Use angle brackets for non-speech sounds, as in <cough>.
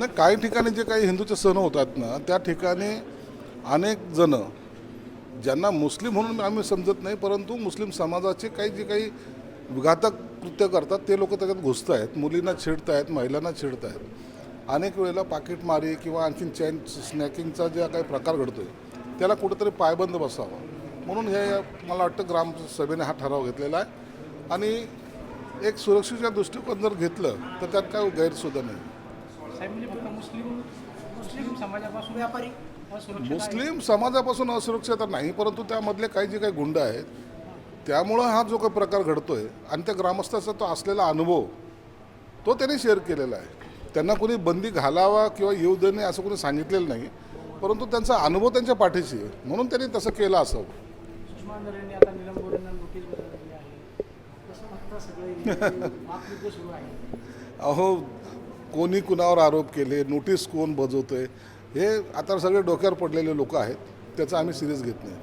नाही काही ठिकाणी जे काही हिंदूचे सण होतात ना त्या ठिकाणी अनेक जण ज्यांना मुस्लिम म्हणून आम्ही समजत नाही परंतु मुस्लिम समाजाचे काही जे काही घातक कृत्य करतात ते लोक त्याच्यात घुसत आहेत मुलींना छेडत आहेत महिलांना छेडत आहेत अनेक वेळेला पाकिटमारी किंवा आणखीन चॅन स्नॅकिंगचा जे काही प्रकार घडतो आहे त्याला कुठेतरी पायबंद बसावा. म्हणून हे मला वाटतं ग्रामसभेने हा ठराव घेतलेला आहे. आणि एक सुरक्षेच्या दृष्टिकोन जर घेतलं तर त्यात काय गैरसुद्धा नाही. साहेब म्हणजे फक्त मुस्लिम मुस्लिम समाजापासून व्यापारी. असुरक्षित आहे. मुस्लिम समाजापासून असुरक्षित नाही परंतु त्यामधले काही जे काही गुंड आहेत त्यामुळं हा जो काही प्रकार घडतोय आणि त्या ग्रामस्थाचा तो असलेला अनुभव तो त्यांनी शेअर केलेला आहे. त्यांना कोणी बंदी घालावा किंवा येऊ दे नाही असं कोणी सांगितलेलं नाही परंतु त्यांचा अनुभव त्यांच्या पाठीशी आहे. म्हणून त्यांनी तसं केलं असावं. सुषमा आता नोटीस आहे. सगळं <laughs> सुरू आहे. अहो कोणी कुणावर आरोप केले नोटीस कोण बजवतोय हे आता सगळे डोक्यावर पडलेले लोक आहेत त्याचा आम्ही सिरियस घेत नाही.